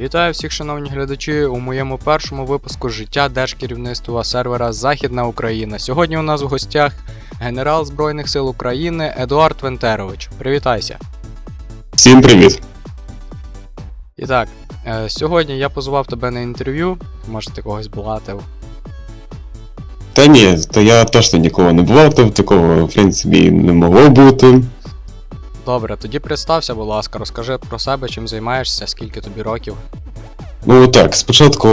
Вітаю всіх, шановні глядачі, у моєму першому випуску життя держкерівництва сервера Західна Україна. Сьогодні у нас в гостях генерал Збройних сил України Едуард Вентерович. Привітайся. Всім привіт. І так, е, сьогодні я позвав тебе на інтерв'ю, може ти когось блатив. Та ні, то я точно нікого не блатив, такого, в принципі, не могло бути. Добре, тоді представся, будь ласка, розкажи про себе, чим займаєшся, скільки тобі років. Ну так, спочатку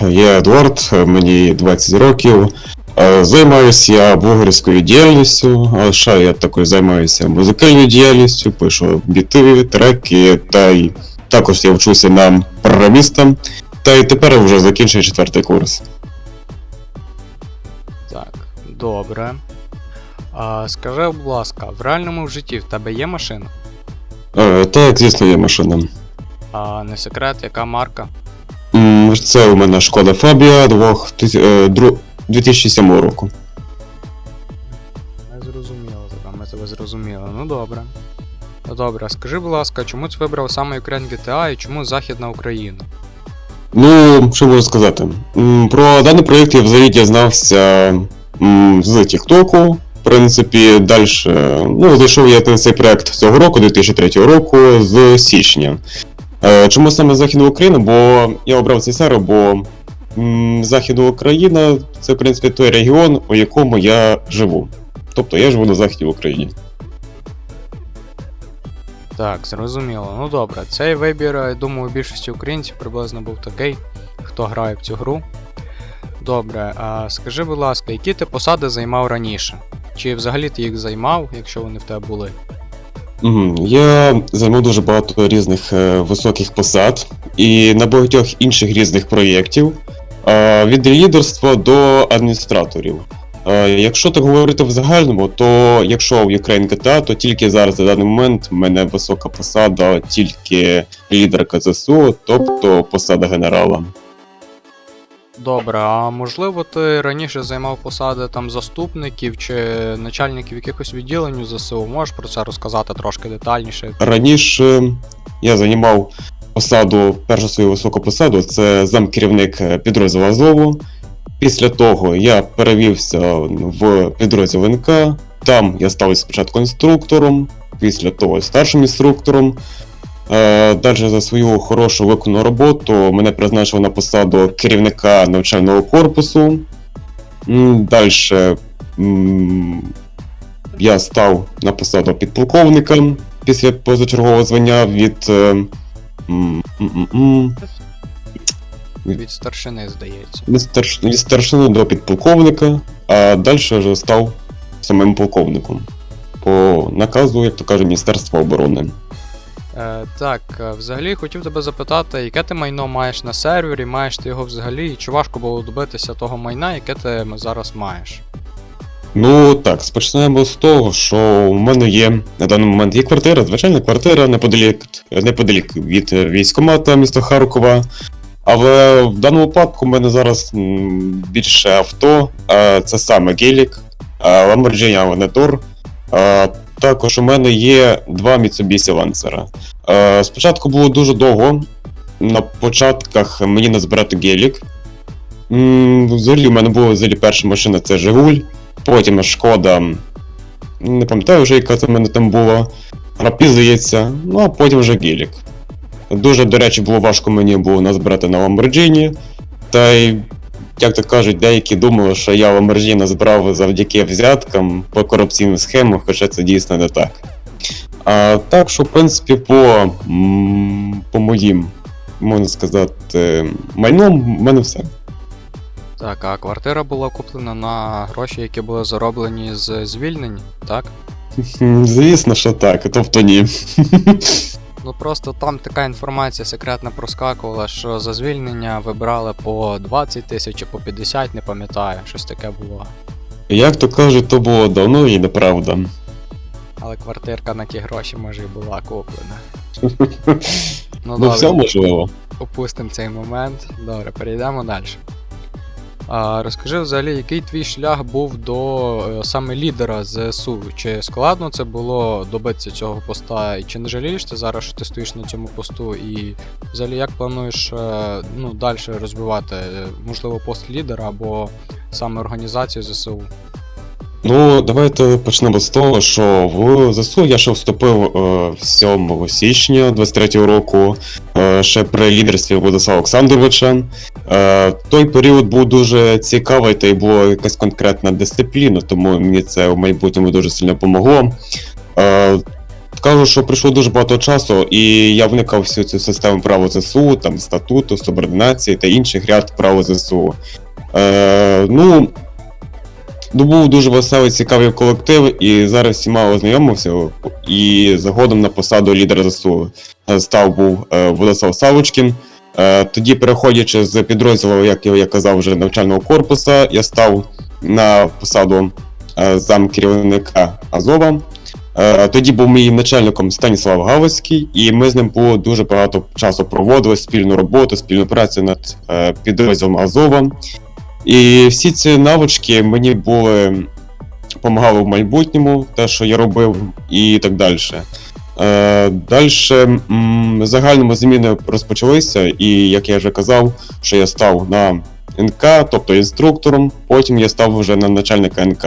я Едуард, мені 20 років. Е, Займаюся я блогерською діяльністю, а ще я також займаюся музикальною діяльністю, пишу біти, треки, та й також я вчуся на програміста. Та й тепер вже закінчую четвертий курс. Так, добре. А, скажи, будь ласка, в реальному житті в тебе є машина? Е, Так, звісно, є машина. А не секрет, яка марка? М, Це у мене шкода Фабія 2007 року. Не зрозуміло, тебе, ми тебе зрозуміли. Ну добре. Ну добре, скажи, будь ласка, чому ти вибрав саме Ukraine GTA і чому Західна Україна? Ну, що можу сказати? М, Про даний проєкт я взагалі дізнався м, з Тіктоку. В принципі, далі. Ну, зайшов я на цей проєкт цього року, 2003 року, з січня. Е, Чому саме Західна Україна? Бо я обрав цей сервер, бо Західна Україна це, в принципі, той регіон, у якому я живу. Тобто я живу на Західній Україні. Так, зрозуміло. Ну добре, цей вибір, я думаю, у більшості українців приблизно був такий, хто грає в цю гру. Добре, а скажи, будь ласка, які ти посади займав раніше? Чи взагалі ти їх займав, якщо вони в тебе були? Я займав дуже багато різних е, високих посад і на багатьох інших різних проєктів, від лідерства до адміністраторів. Якщо так говорити в загальному, то якщо в Ukraine GTA, то тільки зараз на даний момент в мене висока посада тільки лідерка ЗСУ, тобто посада генерала. Добре, а можливо ти раніше займав посади там заступників чи начальників якихось відділень у ЗСУ? Можеш про це розказати трошки детальніше? Раніше я займав посаду, першу свою високу посаду, це замкерівник е, підрозділу Азову. Після того я перевівся в підрозділ НК. Там я став спочатку інструктором, після того старшим інструктором. Е, Далі за свою хорошу виконану роботу мене призначили на посаду керівника навчального корпусу. Далі я став на посаду підполковника після позачергового звання від. е, Від старшини, здається. від, старш... від старшини до підполковника, а далі вже став самим полковником. По наказу, як то каже, Міністерства оборони. Е, так, е, взагалі хотів тебе запитати, яке ти майно маєш на сервері, маєш ти його взагалі, і чи важко було добитися того майна, яке ти зараз маєш? Ну так, спочнемо з того, що у мене є на даний момент є квартира, звичайна квартира неподалік, неподалік від е, військкомата міста Харкова. Але в даному випадку в мене зараз більше авто, це саме Гелік, Lamborghini Aventador. Також у мене є два Mitsubishi Lancer. А, Спочатку було дуже довго. На початках мені назбирати Гелік. Взагалі, у мене була взагалі перша машина це Жигуль. Потім шкода. Не пам'ятаю вже, яка це в мене там була. Рапі, здається, ну а потім вже гелік. Дуже, до речі, було важко мені було назбирати на Lamborghini. Та й, як то кажуть, деякі думали, що я Lamborghini назбирав завдяки взяткам по корупційним схемам, хоча це дійсно не так. А так що, в принципі, по, по моїм, можна сказати, майном, в мене все. Так, а квартира була куплена на гроші, які були зароблені з звільнень, так? Звісно, що так, тобто ні. Ну просто там така інформація секретна проскакувала, що за звільнення вибрали по 20 тисяч по 50, не пам'ятаю, щось таке було. Як то кажуть, то було давно і неправда. Але квартирка на ті гроші може і була куплена. Ну, Ну, все можливо. опустимо цей момент. Добре, перейдемо далі. А розкажи взагалі, який твій шлях був до е, саме лідера ЗСУ? Чи складно це було добитися цього поста? І чи не жалієш ти зараз, що ти стоїш на цьому посту? І взагалі як плануєш е, ну, далі розвивати, е, можливо, пост лідера або саме організацію ЗСУ? Ну, давайте почнемо з того, що в ЗСУ я ще вступив е, 7 січня 23-го року, е, ще при лідерстві Владислава Олександровича. Е, той період був дуже цікавий, та й була якась конкретна дисципліна, тому мені це в майбутньому дуже сильно допомогло. Е, Кажу, що пройшло дуже багато часу, і я вникав всю цю систему права ЗСУ, там статуту, субординації та інших ряд прав ЗСУ. Е, ну, Ну, був дуже веселий, цікавий колектив, і зараз всіма ознайомився. І згодом на посаду лідера ЗСУ став був е, Владислав Савочкін. Е, тоді, переходячи з підрозділу, як я казав, вже навчального корпусу, я став на посаду е, замкерівника Азова. Е, тоді був моїм начальником Станіслав Галицький, і ми з ним було дуже багато часу проводили спільну роботу, спільну працю над е, підрозділом Азова. І всі ці навички мені були допомагали в майбутньому, те, що я робив, і так далі. Е, далі м, загальному зміни розпочалися, і як я вже казав, що я став на НК, тобто інструктором, потім я став вже на начальника НК.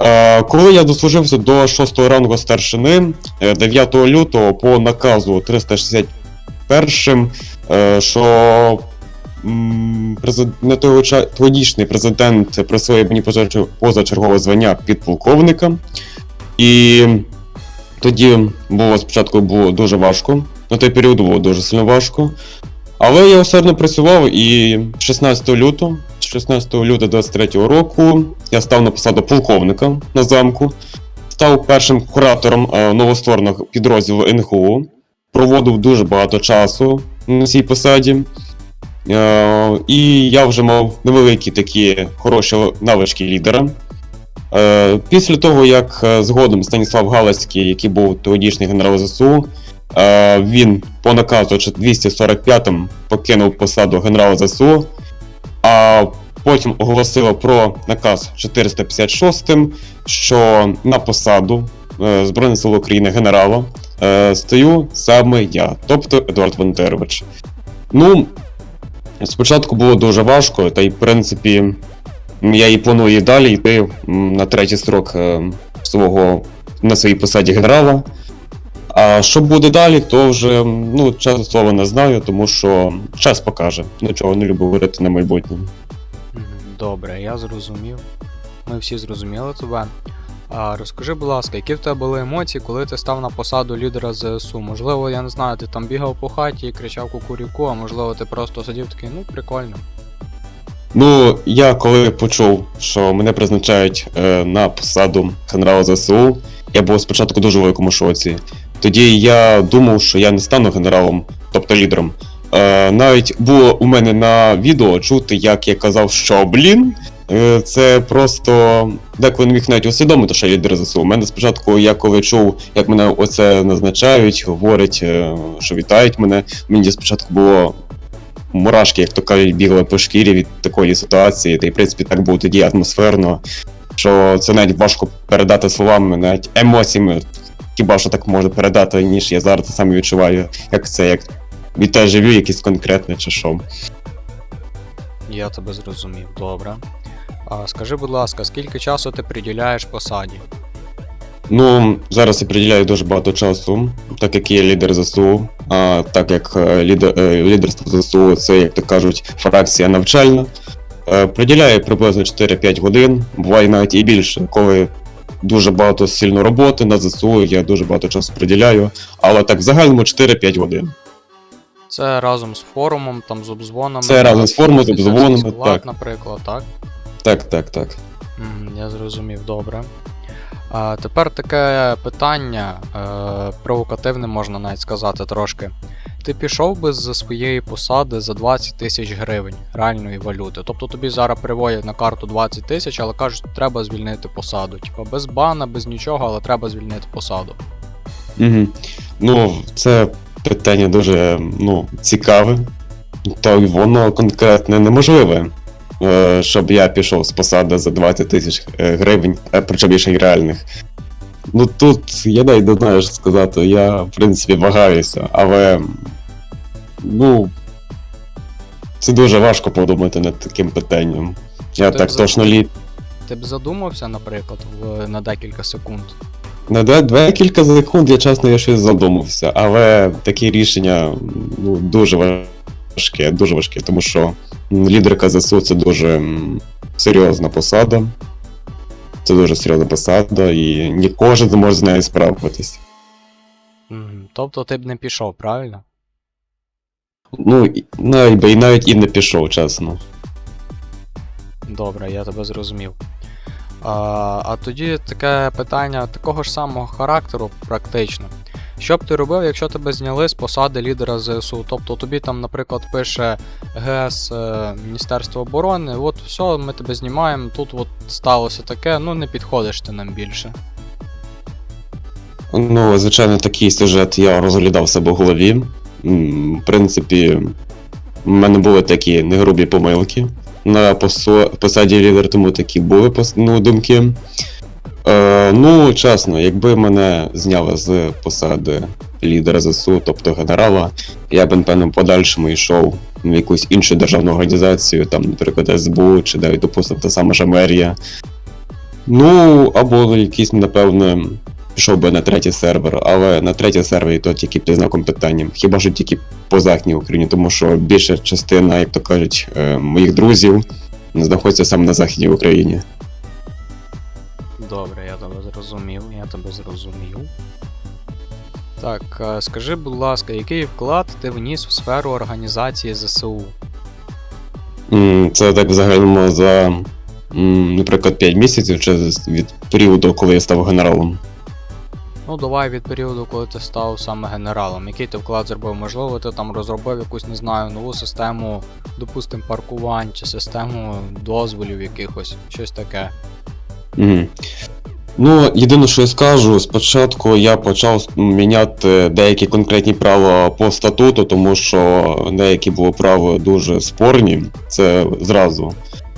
Е, коли я дослужився до 6 рангу старшини, е, 9 лютого по наказу 361, е, що на тодішній президент присвоїв мені позачер- позачергове звання підполковника. І тоді було спочатку було дуже важко. На той період було дуже сильно важко. Але я усердно працював і 16 лютого, 16 лютого 23 року я став на посаду полковника на замку, став першим куратором е, новоствореного підрозділу НГУ, проводив дуже багато часу на цій посаді. Е, і я вже мав невеликі такі хороші навички лідера. Е, Після того, як е, згодом Станіслав Галицький, який був тодішній генерал ЗСУ, він по наказу 245-м покинув посаду генерала ЗСУ, а потім оголосило про наказ 456-м, що на посаду Збройних сил України генерала стою саме я, тобто Едуард Вонтерович. Ну, Спочатку було дуже важко, та й в принципі я і планую далі йти на третій строк е, свого на своїй посаді генерала. А що буде далі, то вже ну, чесно слова не знаю, тому що час покаже. Нічого не люблю говорити на майбутнє. Добре, я зрозумів. Ми всі зрозуміли тебе. Розкажи, будь ласка, які в тебе були емоції, коли ти став на посаду лідера ЗСУ? Можливо, я не знаю, ти там бігав по хаті і кричав кукуріку, а можливо, ти просто сидів такий, ну прикольно. Ну, я коли почув, що мене призначають е, на посаду генерала ЗСУ, я був спочатку дуже великому шоці. Тоді я думав, що я не стану генералом, тобто лідером. Е, навіть було у мене на відео чути, як я казав, що блін. Е, Це просто деколи не міг навіть усвідомити, що я лідер ЗСУ. У мене спочатку, я коли чув, як мене оце назначають, говорять, е, що вітають мене. Мені спочатку було мурашки, як то кажуть, бігали по шкірі від такої ситуації. Та й в принципі так було тоді атмосферно, що це навіть важко передати словами, навіть емоціями. Хіба що так можна передати, ніж я зараз саме відчуваю, як це, як від те живі, якісь конкретне чи що. Я тебе зрозумів, добре. А скажи, будь ласка, скільки часу ти приділяєш посаді? Ну, зараз я приділяю дуже багато часу, так як я лідер ЗСУ, а так як е, лідер, е, лідерство ЗСУ це, як то кажуть, фракція навчальна. Е, Приділяю приблизно 4-5 годин, буває навіть і більше, коли дуже багато сильно роботи на ЗСУ, я дуже багато часу приділяю, але так в загальному 4-5 годин. Це разом з форумом, там з обзвонами. Це разом з форумом, з обзвонами, так. наприклад, так? Так, так, так. Я зрозумів, добре. А, тепер таке питання, е, провокативне можна навіть сказати трошки. Ти пішов би з своєї посади за 20 тисяч гривень реальної валюти. Тобто тобі зараз приводять на карту 20 тисяч, але кажуть, треба звільнити посаду. Типа без бана, без нічого, але треба звільнити посаду. Угу. Ну, це питання дуже ну, цікаве, та й воно конкретне неможливе. Е, щоб я пішов з посади за 20 тисяч е, гривень, е, причому ще й реальних. Ну тут я навіть не знаю, що сказати. Я, в принципі, вагаюся, але. Ну. Це дуже важко подумати над таким питанням. Я Ти так точно літ. Ти б задумався, наприклад, в, на декілька секунд. На декілька секунд я чесно я щось задумався, але таке рішення ну, дуже важке, дуже важке, тому що лідерка ЗСУ це дуже серйозна посада. Це дуже серйозна посада, і не кожен зможе з нею справитись. Тобто ти б не пішов, правильно? Ну, навіть і навіть і не пішов, чесно. Добре, я тебе зрозумів. А, а тоді таке питання такого ж самого характеру, практично. Що б ти робив, якщо тебе зняли з посади лідера ЗСУ? Тобто тобі там, наприклад, пише ГС е, Міністерство оборони, от все, ми тебе знімаємо, тут от сталося таке, ну не підходиш ти нам більше. Ну, звичайно, такий сюжет я розглядав себе в голові. В принципі, в мене були такі негрубі помилки на посаді лідера, тому такі були ну, думки. Е, ну, чесно, якби мене зняли з посади лідера ЗСУ, тобто генерала, я б, напевно, в подальшому йшов в якусь іншу державну організацію, там, наприклад, СБУ, чи навіть, допустимо, та сама ж мерія. Ну, або якийсь, напевне, пішов би на третій сервер, але на третій сервері то тільки під знаком питання. Хіба що тільки по Західній Україні, тому що більша частина, як то кажуть, е, моїх друзів знаходиться саме на Західній Україні. Добре, я тебе зрозумів, я тебе зрозумів. Так, е, скажи, будь ласка, який вклад ти вніс в сферу організації ЗСУ? Це так взагалі за, наприклад, 5 місяців чи від періоду, коли я став генералом. Ну, давай від періоду, коли ти став саме генералом. Який ти вклад зробив? Можливо, ти там розробив якусь, не знаю, нову систему, допустим, паркувань чи систему дозволів якихось, щось таке. Мгм. Ну, єдине, що я скажу, спочатку я почав міняти деякі конкретні правила по статуту, тому що деякі були правила дуже спорні. Це зразу.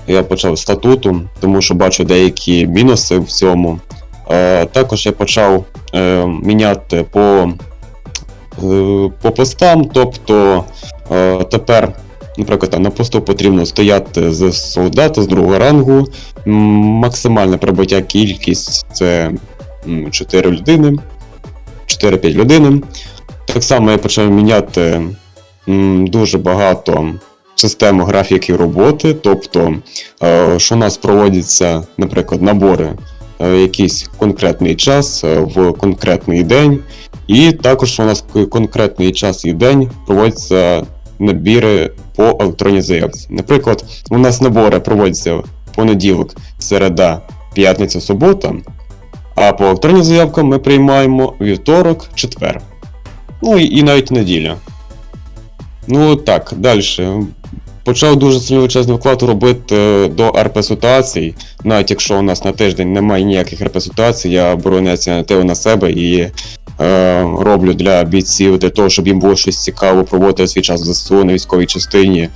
Я почав з статуту, тому що бачу деякі мінуси в цьому. Е, також я почав е, міняти по, е, по постам, тобто е, тепер, наприклад, там, на посту потрібно стояти з солдата з другого рангу. Максимальне прибуття кількість це 4 людини. 4-5 людини. Так само я почав міняти дуже багато систему графіків роботи, тобто, е, що у нас проводяться, наприклад, набори е, в якийсь конкретний час е, в конкретний день, і також у нас конкретний час і день проводяться набіри по електронній заявці. Наприклад, у нас набори проводяться понеділок, середа, п'ятниця, субота. А по електронним заявкам ми приймаємо вівторок, четвер. Ну і, і навіть неділя. Ну так, далі. Почав дуже сильно величезний вклад робити до РП ситуацій. Навіть якщо у нас на тиждень немає ніяких РП ситуацій, я беру ініціативу на себе і е, роблю для бійців для того, щоб їм було щось цікаво проводити свій час в ЗСУ на військовій частині.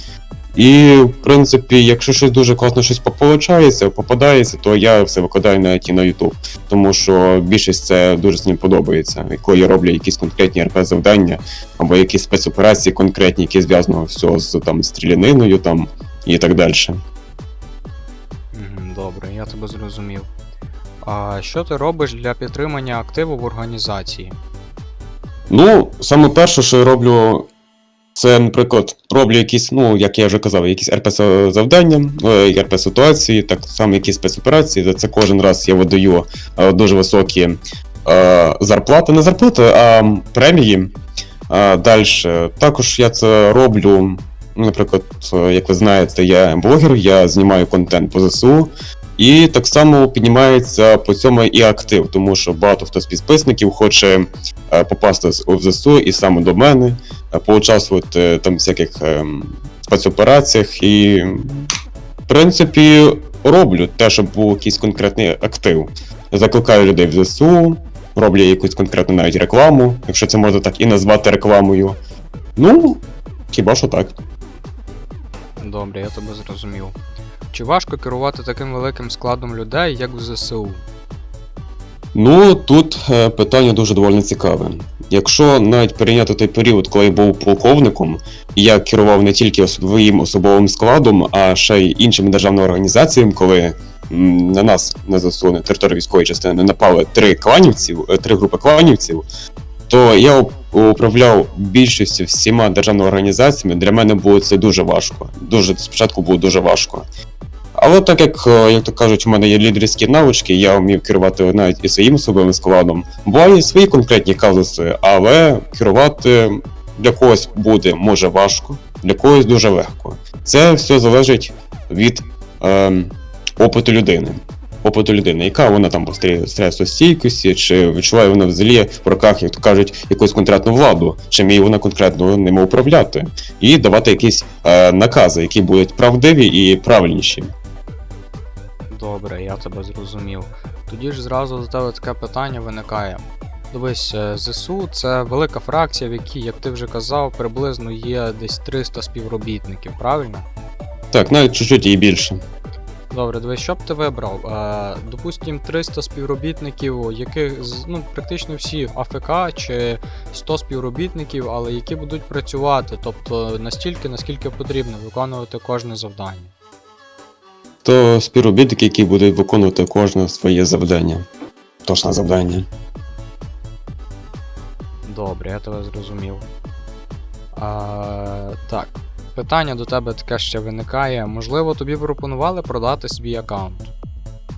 І, в принципі, якщо щось дуже класно щось получається, попадається, то я все викладаю навіть і на YouTube. Тому що більшість це дуже сильно подобається, коли я роблю якісь конкретні РП завдання, або якісь спецоперації конкретні, які зв'язано все з там стріляниною там і так далі. Добре, я тебе зрозумів. А що ти робиш для підтримання активу в організації? Ну, саме перше, що я роблю, це, наприклад, роблю якісь, ну, як я вже казав, якісь РП завдання, е, РП ситуації, так само якісь спецоперації. За це кожен раз я видаю е, дуже високі е, зарплати, не зарплати, а премії. Далі. Також я це роблю. Наприклад, як ви знаєте, я блогер, я знімаю контент по ЗСУ. І так само піднімається по цьому і актив, тому що багато хто з підписників хоче е, попасти в ЗСУ і саме до мене, е, поучаствувати е, там всяких ем, спецопераціях. І, в принципі, роблю те, щоб був якийсь конкретний актив. Закликаю людей в ЗСУ, роблю якусь конкретну навіть рекламу, якщо це можна так і назвати рекламою. Ну, хіба що так. Добре, я тебе зрозумів. Чи важко керувати таким великим складом людей, як в ЗСУ? Ну, тут е, питання дуже доволі цікаве. Якщо навіть перейняти той період, коли я був полковником, я керував не тільки своїм особовим складом, а ще й іншими державними організаціями, коли на нас на ЗСУ, на територію військової частини напали три кланівців, е, три групи кланівців, то я управляв більшістю всіма державними організаціями. Для мене було це дуже важко. Дуже спочатку було дуже важко. Але так як, е, як то кажуть, у мене є лідерські навички, я вмів керувати навіть і своїм особовим складом. Бувають свої конкретні казуси, але керувати для когось буде може важко, для когось дуже легко. Це все залежить від ем, опиту людини. Опиту людини, яка вона там постріє стресостійкості, чи відчуває вона взагалі в руках, як то кажуть, якусь конкретну владу, чи вміє вона конкретно ними управляти, і давати якісь е, накази, які будуть правдиві і правильніші. Добре, я тебе зрозумів. Тоді ж зразу до тебе таке питання виникає. Дивись, е, ЗСУ це велика фракція, в якій, як ти вже казав, приблизно є десь 300 співробітників, правильно? Так, навіть чуть-чуть і більше. Добре, дивись, що б ти вибрав? Е, допустим, 300 співробітників, яких ну, практично всі АФК чи 100 співробітників, але які будуть працювати, тобто настільки, наскільки потрібно виконувати кожне завдання. То співробітники, які будуть виконувати кожне своє завдання. Точне завдання. Добре, я тебе зрозумів. А, так, питання до тебе таке ще виникає. Можливо, тобі пропонували продати свій аккаунт.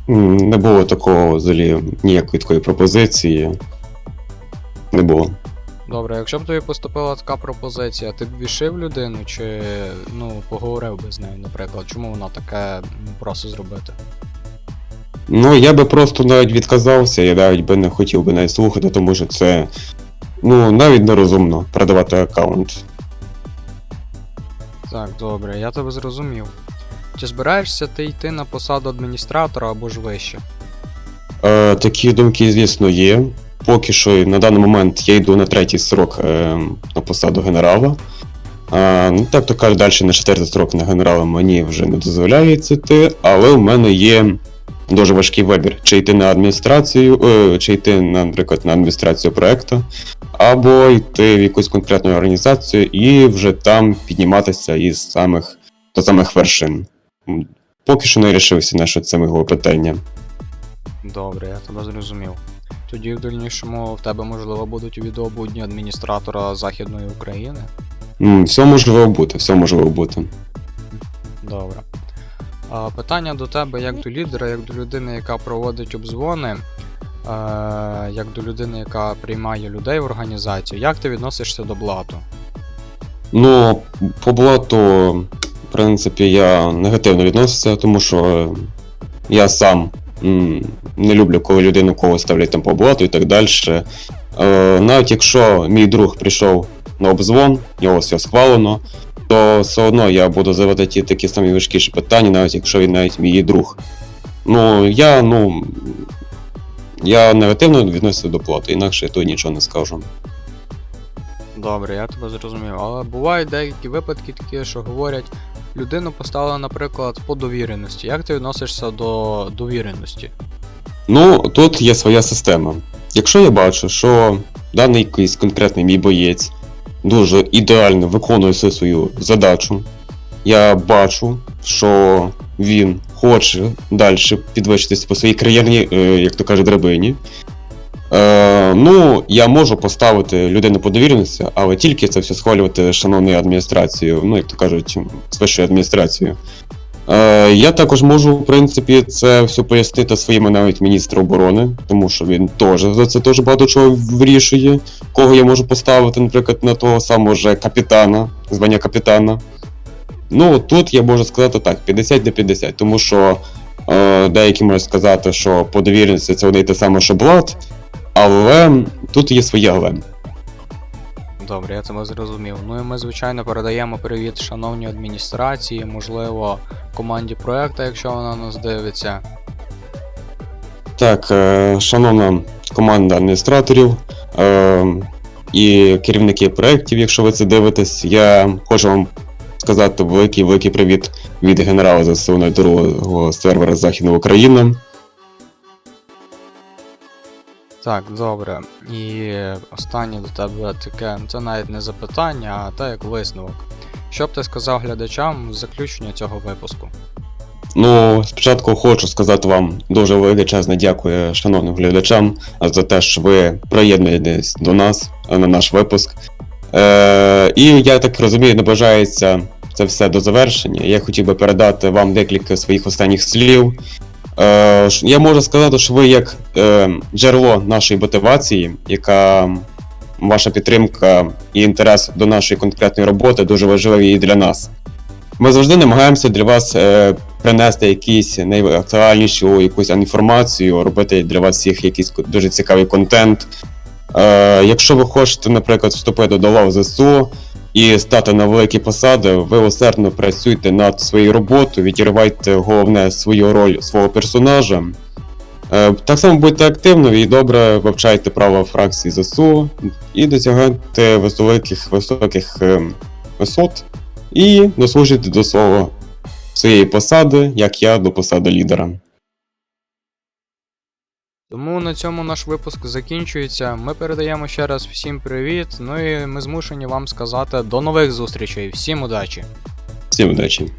Не було такого взагалі ніякої такої пропозиції. Не було. Добре, якщо б тобі поступила така пропозиція, ти б вішив людину чи ну, поговорив би з нею, наприклад, чому вона таке м, просить зробити? Ну, я би просто навіть відказався, я навіть би не хотів би навіть слухати, тому що це ну, навіть нерозумно продавати аккаунт. Так, добре, я тебе зрозумів. Чи збираєшся ти йти на посаду адміністратора або ж вище? Е, такі думки, звісно, є. Поки що на даний момент я йду на третій срок е, на посаду генерала. А, ну, так то кажуть, далі на четвертий срок на генерала мені вже не дозволяється йти, але в мене є дуже важкий вибір: чи йти на адміністрацію, е, чи йти, наприклад, на адміністрацію проекту, або йти в якусь конкретну організацію і вже там підніматися із самих до самих вершин. Поки що не рішився на що це моє питання. Добре, я тебе зрозумів. Тоді в дальнішому в тебе можливо будуть відеобудні адміністратора Західної України. М, Все можливо бути, все можливо бути. Добре. А, питання до тебе як до лідера, як до людини, яка проводить обзвони, як до людини, яка приймає людей в організацію. Як ти відносишся до блату? Ну, по блату, в принципі, я негативно відносився, тому що е, я сам не люблю, коли людину когось ставлять там по блату і так далі. Е, навіть якщо мій друг прийшов на обзвон, його все схвалено, то все одно я буду задавати ті такі самі важкіші питання, навіть якщо він навіть мій друг. Ну, я, ну. Я негативно відносився до плати, інакше я тут нічого не скажу. Добре, я тебе зрозумів. Але бувають деякі випадки такі, що говорять, людину поставили, наприклад, по довіреності. Як ти відносишся до довіреності? Ну, тут є своя система. Якщо я бачу, що даний якийсь конкретний мій боєць дуже ідеально виконує всю свою задачу, я бачу, що він хоче далі підвищитися по своїй кар'єрній, е, як то каже, драбині. Е, ну, я можу поставити людину по довіреності, але тільки це все схвалювати шановною адміністрацією, ну, як то кажуть, з вищою адміністрацією. Е, я також можу, в принципі, це все пояснити своєму навіть міністру оборони, тому що він теж за це теж багато чого вирішує. Кого я можу поставити, наприклад, на того самого же капітана, звання капітана. Ну, тут я можу сказати так, 50 на 50, тому що е, деякі можуть сказати, що по довіреності це одне те саме, що блат, але тут є своє але. Добре, я тебе зрозумів. Ну і ми, звичайно, передаємо привіт шановній адміністрації, можливо, команді проекту, якщо вона нас дивиться. Так, е, шановна команда адміністраторів е, і керівники проєктів, якщо ви це дивитесь, я хочу вам сказати великий великий привіт від генерала ЗСУ 02 сервера Західна Україна. Так, добре. І останнє до тебе таке, це навіть не запитання, а так як висновок. Що б ти сказав глядачам в заключення цього випуску? Ну, спочатку хочу сказати вам дуже величезне дякую шановним глядачам за те, що ви приєднуєтесь до нас на наш випуск. Е, і я так розумію, наближається це все до завершення. Я хотів би передати вам декілька своїх останніх слів. Е, я можу сказати, що ви як е, джерело нашої мотивації, яка ваша підтримка і інтерес до нашої конкретної роботи дуже важливі і для нас. Ми завжди намагаємося для вас принести якісь найактуальнішу якусь інформацію, робити для вас всіх якийсь дуже цікавий контент. Е, якщо ви хочете, наприклад, вступити до лав ЗСУ і стати на великі посади, ви усердно працюйте над своєю роботою, відірвайте головне свою роль свого персонажа. Е, так само будьте активними і добре вивчайте права фракції ЗСУ і досягайте високих, високих е, висот і дослужити до свого своєї посади, як я до посади лідера. Тому на цьому наш випуск закінчується. Ми передаємо ще раз всім привіт. Ну і ми змушені вам сказати до нових зустрічей. Всім удачі! Всім удачі!